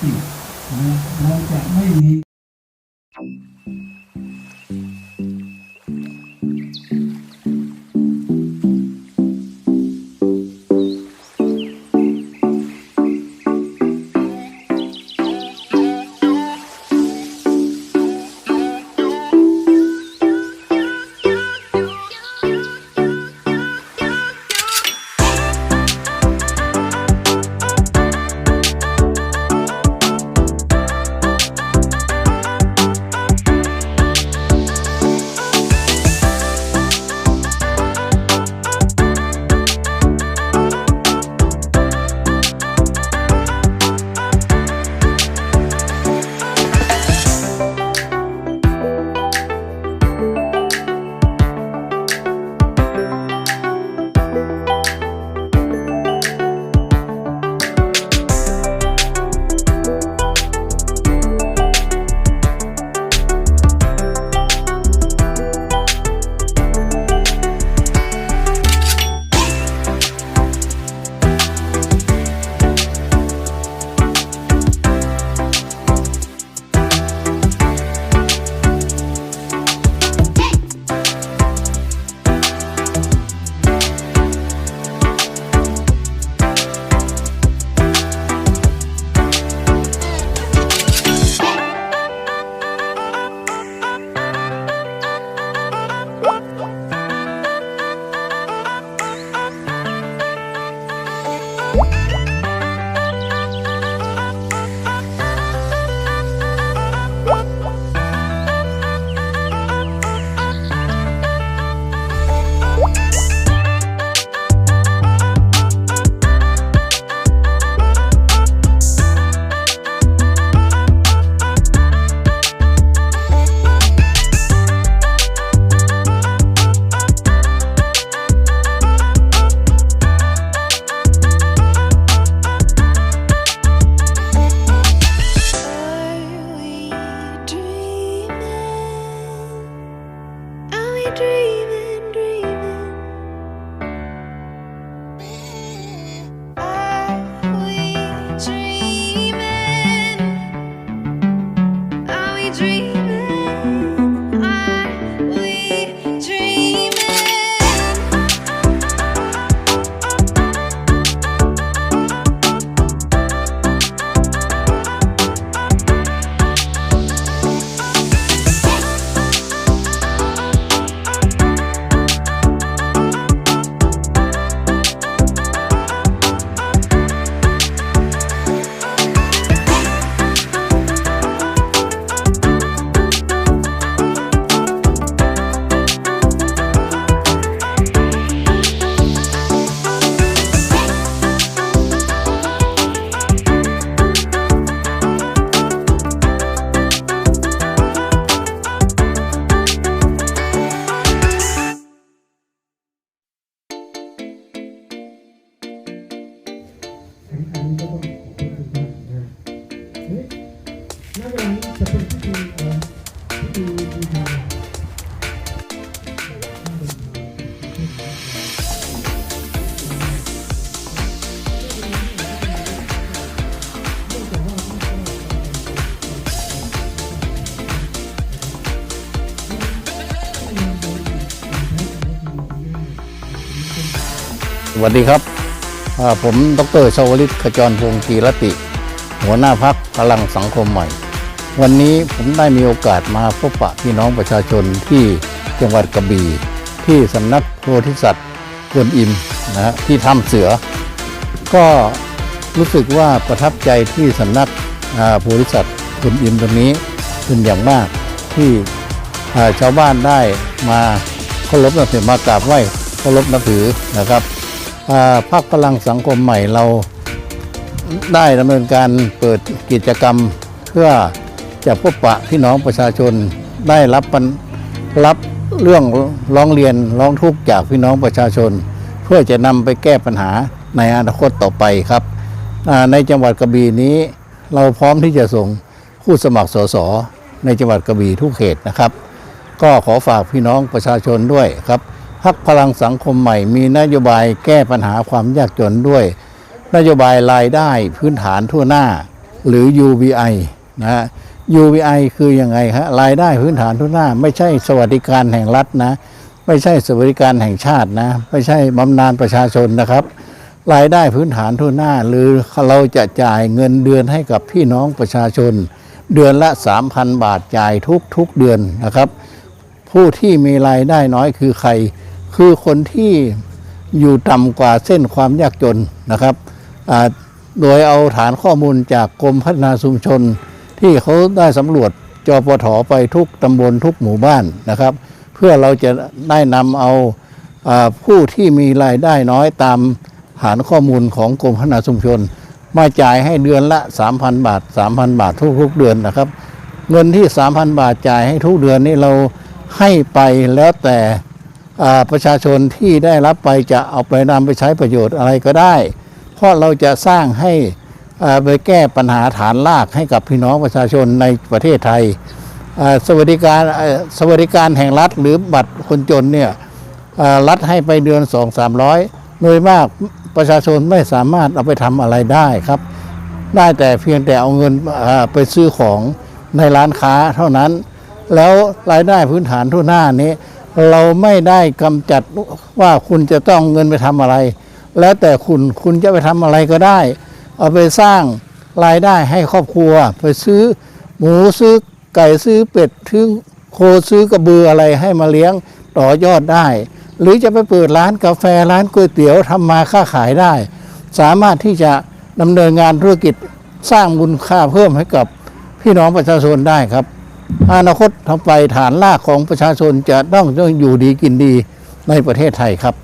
จิตนะเราจะไม่มี ก็ต้องขอบคุณมากนะเฮ้ยณเวลานี้จะเป็นพิธีเอ่อพิธีบูชาสวัสดีครับ ผม ดรชาวลิตขจรพงศ์กีรติ หัวหน้าพักพลังสังคมใหม่ วันนี้ผมได้มีโอกาสมาพบปะพี่น้องประชาชนที่จังหวัดกระบี่ที่สำนักโพธิสัตว์กวนอิมนะฮะที่ถ้ำเสือ ก็รู้สึกว่าประทับใจที่สำนักโพธิสัตว์กวนอิมตรงนี้เป็นอย่างมากที่ชาวบ้านได้มาเคารพนับถือมากราบไหว้เคารพนับถือนะครับ อ่าพรรคพลังสังคมใหม่เราได้ดำเนินการเปิดกิจกรรม เพื่อจะพบปะพี่น้องประชาชนได้รับรับเรื่องร้องเรียนร้องทุกข์จากพี่น้องประชาชน เพื่อจะนำไปแก้ปัญหาในอนาคตต่อไปครับ ในจังหวัดกระบี่นี้เราพร้อมที่จะส่งผู้สมัครสสในจังหวัดกระบี่ทุกเขตนะครับ ก็ขอฝากพี่น้องประชาชนด้วยครับ พักพลังสังคมใหม่มีนโยบายแก้ปัญหาความยากจนด้วย นโยบายรายได้พื้นฐานทั่วหน้า หรือ UBI นะ UBI คือยังไงฮะรายได้พื้นฐานทุนหน้า ไม่ใช่สวัสดิการแห่งรัฐนะ ไม่ใช่สวัสดิการแห่งชาตินะ ไม่ใช่บำนาญประชาชนนะครับ รายได้พื้นฐานทุนหน้า หรือเราจะจ่ายเงินเดือนให้กับพี่น้องประชาชน เดือนละ 3,000 บาทจ่ายทุกทุกๆเดือนนะครับ ผู้ที่มีรายได้น้อยคือใคร คือคนที่อยู่ต่ำกว่าเส้นความยากจนนะครับ โดยเอาฐานข้อมูลจากกรมพัฒนาชุมชน ที่เขาได้สำรวจจปถไปทุกตำบลทุกหมู่บ้านนะครับ เพื่อเราจะได้นำเอาอผู้ที่มีรายได้น้อยตามฐานข้อมูลของกรมพัฒนาชุมชน มาจ่ายให้เดือนละ 3,000 บาท 3,000 บาททุกๆเดือนนะครับ เงินที่ 3,000 บาทจ่ายให้ทุกเดือนนี่เราให้ไปแล้วแต่ ประชาชนที่ได้รับไปจะเอาไปนำไปใช้ประโยชน์อะไรก็ได้ เพราะเราจะสร้างให้ไปแก้ปัญหาฐานรากให้กับพี่น้องประชาชนในประเทศไทยสวัสดิการสวัสดิการแห่งรัฐหรือบัตรคนจนเนี่ยรัฐให้ไปเดือน 2 3 0 0 โดยมากประชาชนไม่สามารถเอาไปทำอะไรได้ครับ ได้แต่เพียงแต่เอาเงินไปซื้อของในร้านค้าเท่านั้น แล้วรายได้พื้นฐานทั่วหน้านี้ เราไม่ได้กำจัดว่าคุณจะต้องเงินไปทำอะไร แล้วแต่คุณคุณจะไปทำอะไรก็ได้ เอาไปสร้างรายได้ให้ครอบครัว ไปซื้อหมูซื้อไก่ซื้อเป็ดซื้อโคซื้อกระบืออะไรให้มาเลี้ยงต่อยอดได้ หรือจะไปเปิดร้านกาแฟร้านก๋วยเตี๋ยวทำมาค้าขายได้ สามารถที่จะดำเนินงานธุรกิจสร้างมูลค่าเพิ่มให้กับพี่น้องประชาชนได้ครับ อนาคตทำไปฐานลากของประชาชนจะต้องอยู่ดีกินดีในประเทศไทยครับ